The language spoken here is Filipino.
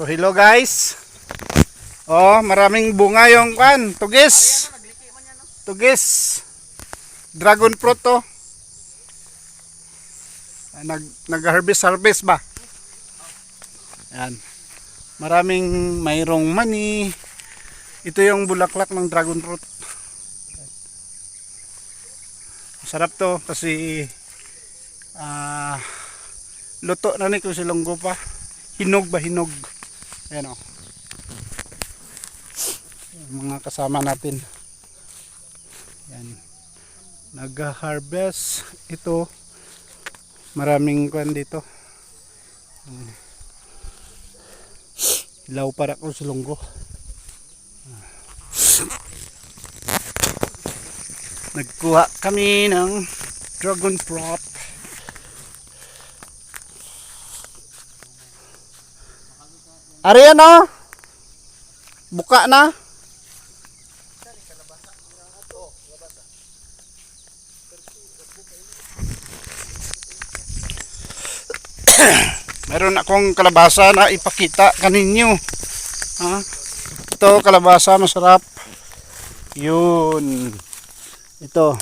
So hello guys. Oh, maraming bunga yung kwan, tugis. Tugis. Dragon fruit to. Ah, Nag nag-harvest harvest ba? Yan. Maraming mayroong mani. Ito yung bulaklak ng dragon fruit. Sarap to kasi ah luto na ni kung silonggo pa. Hinog ba hinog? Ayan o. Yung mga kasama natin. Yan. Nag-harvest ito. Maraming kwan dito. Ilaw para kung silonggo. Nagkuha kami ng dragon fruit. Ari ano? Buka na. Meron akong kalabasa na ipakita kaninyo. Ha? Ito kalabasa masarap. Yun. Ito.